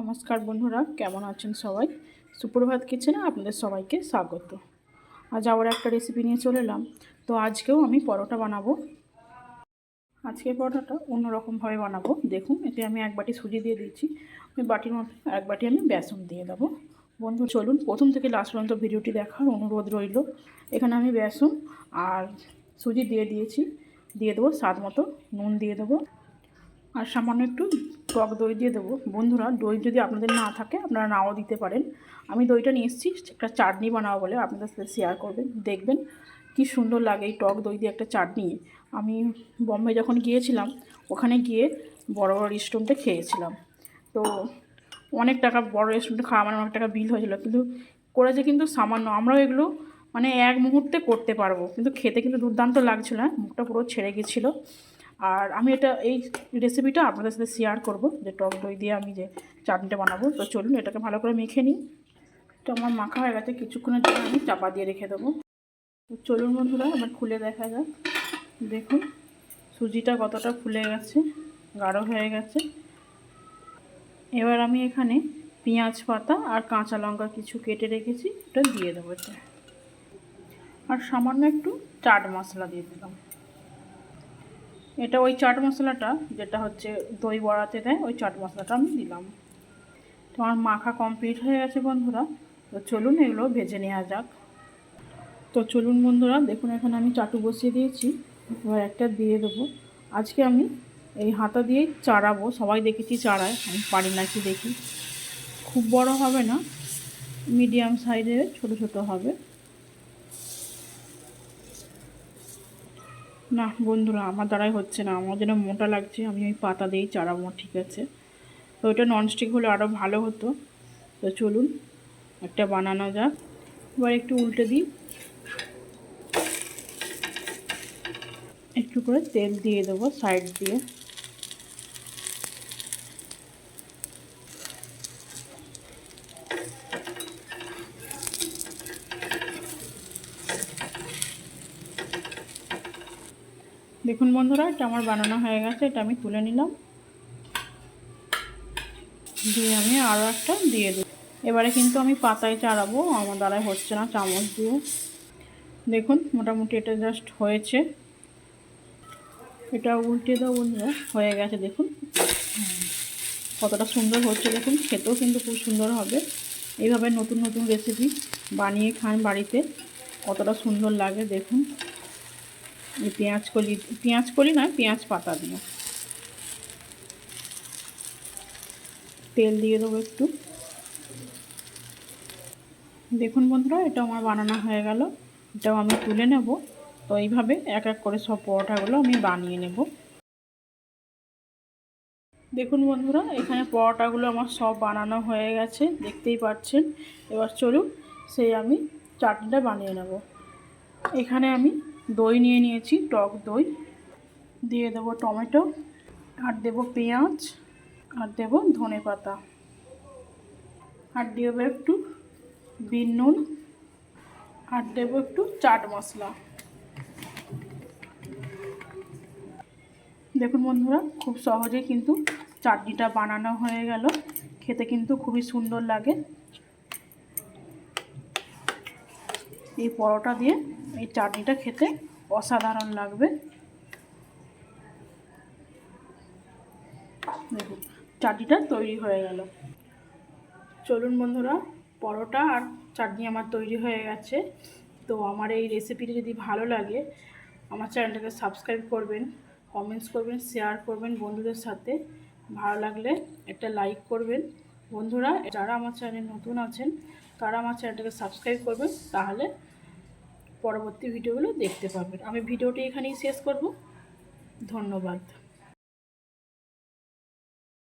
নমস্কার বন্ধুরা, কেমন আছেন সবাই? সুপ্রভাত কিচেনে আপনাদের সবাইকে স্বাগত। আজ আবার একটা রেসিপি নিয়ে চলে এলাম। তো আজকেও আমি পরোটা বানাবো। আজকে পরোটাটা অন্যরকমভাবে বানাবো। দেখুন, এতে আমি এক বাটি সুজি দিয়ে দিচ্ছি ওই বাটির মধ্যে এক বাটি আমি বেসন দিয়ে দেবো। বন্ধু, চলুন প্রথম থেকে লাস্ট পর্যন্ত ভিডিওটি দেখার অনুরোধ রইল। এখানে আমি বেসন আর সুজি দিয়ে দিয়েছি। দিয়ে দেবো স্বাদ মতো নুন দিয়ে দেবো। আর সামান্য একটু টক দই দিয়ে দেবো। বন্ধুরা, দই যদি আপনাদের না থাকে, আপনারা নাও দিতে পারেন। আমি দইটা নিয়ে এসেছি, একটা চাটনি বানাবো বলে আপনাদের সাথে শেয়ার করবেন। দেখবেন কি সুন্দর লাগে এই টক দই দিয়ে একটা চাটনি। আমি বম্বে যখন গিয়েছিলাম, ওখানে গিয়ে বড় বড় রেস্টুরেন্টে খেয়েছিলাম। তো অনেক টাকা, বড় রেস্টুরেন্টে খাওয়া মানে অনেক টাকা বিল হয়েছিল। কিন্তু করেছে কিন্তু সামান্য। আমরাও এগুলো মানে এক মুহূর্তে করতে পারব। কিন্তু খেতে কিন্তু দুর্দান্ত লাগছিল হ্যাঁ? মুখটা পুরো ছেড়ে গেছিল। আর আমি এটা, এই রেসিপিটা আপনাদের সাথে শেয়ার করব, যে টক দই দিয়ে আমি যে চাটনিটা বানাবো। তো চলুন, এটাকে ভালো করে মেখে নিই। তো আমার মাখা হয়ে গেছে, কিছুক্ষণের জন্য আমি চাপা দিয়ে রেখে দেবো। চলুন বন্ধুরা আমার খুলে দেখা যাক। দেখুন, সুজিটা কতটা ফুলে গেছে, গাঢ় হয়ে গেছে। এবার আমি এখানে পেঁয়াজ পাতা আর কাঁচা লঙ্কা কিছু কেটে রেখেছি এটা দিয়ে দেবো এটা আর সামান্য একটু চাট মশলা দিয়ে দিলাম। এটা ওই চাট মশলাটা, যেটা হচ্ছে দই বড়াতে দেয়, ওই চাট মশলাটা আমি দিলাম। তো আমার মাখা কমপ্লিট হয়ে গেছে বন্ধুরা। তো চলুন এগুলো ভেজে নেওয়া যাক। তো চলুন বন্ধুরা, দেখুন এখানে আমি চাটু বসিয়ে দিয়েছি। এবার একটা দিয়ে দেবো। আজকে আমি এই হাতা দিয়েই চাড়াবো। সবাই দেখেছি চাড়ায়, আমি পারি না কি দেখি। খুব বড় হবে না, মিডিয়াম সাইজে ছোট ছোট হবে। না বন্ধুরা, আমার দ্বারাই হচ্ছে না। আমার যেন মোটা লাগছে, আমি ওই পাতা দিয়েই চাড়াবো, ঠিক আছে? তো ওইটা ননস্টিক হলে আরও ভালো হতো। তো চলুন, একটা বানানো যাক। এবার একটু উল্টে দিই। একটু করে তেল দিয়ে দেবো সাইড দিয়ে। দেখুন বন্ধুরা, এটা আমার বানানো হয়ে গেছে, এটা আমি তুলে নিলাম। দিয়ে আমি আরও একটা দিয়ে দিই এবারে কিন্তু আমি পাতায় চাড়াবো, আমার দ্বারাই হচ্ছে না চামচ দিয়ে। দেখুন, মোটামুটি এটা জাস্ট হয়েছে। এটা উল্টে দাও বন্ধুরা, হয়ে গেছে, দেখুন। কতটা সুন্দর হচ্ছে, দেখুন, খেতেও কিন্তু খুব সুন্দর হবে। এইভাবে নতুন নতুন রেসিপি বানিয়ে খান বাড়িতে, কতটা সুন্দর লাগে, দেখুন। পেঁয়াজ কলি পেঁয়াজ কলি নয়, পেঁয়াজ পাতা দিয়ে। তেল দিয়ে দেবো একটু। দেখুন বন্ধুরা এটা আমার বানানো হয়ে গেল। এটাও আমি তুলে নেব। তো এইভাবে এক এক করে সব পরোটাগুলো আমি বানিয়ে নেব। দেখুন বন্ধুরা, এখানে পরোটাগুলো আমার সব বানানো হয়ে গেছে, দেখতেই পাচ্ছেন। এবার চলুন, সেই আমি চাটনিটা বানিয়ে নেব। এখানে আমি দই নিয়ে নিয়েছি, টক দই। দিয়ে দেবো টমেটো, আর দেবো পেঁয়াজ, আর দেবো ধনে পাতা। আর দেবো একটু বিন নুন, আর দেবো একটু চাট মশলা। দেখুন বন্ধুরা, খুব সহজে কিন্তু চাটনিটা বানানো হয়ে গেল। খেতে কিন্তু খুবই সুন্দর লাগে। এই পরোটা দিয়ে এই চাটনিটা খেতে অসাধারণ লাগবে। দেখুন, চাটনিটা তৈরি হয়ে গেল। চলুন বন্ধুরা, পরোটা আর চাটনি আমার তৈরি হয়ে গেছে। তো আমার এই রেসিপিটি যদি ভালো লাগে, আমার চ্যানেলটাকে সাবস্ক্রাইব করবেন কমেন্টস করবেন শেয়ার করবেন বন্ধুদের সাথে। ভালো লাগলে একটা লাইক করবেন। বন্ধুরা, যারা আমার চ্যানেল নতুন আছেন, তারা আমার চ্যানেলটাকে সাবস্ক্রাইব করবেন, তাহলে পরবর্তী ভিডিওগুলো দেখতে পাবেন আমি ভিডিওটি এখানেই শেষ করব। ধন্যবাদ।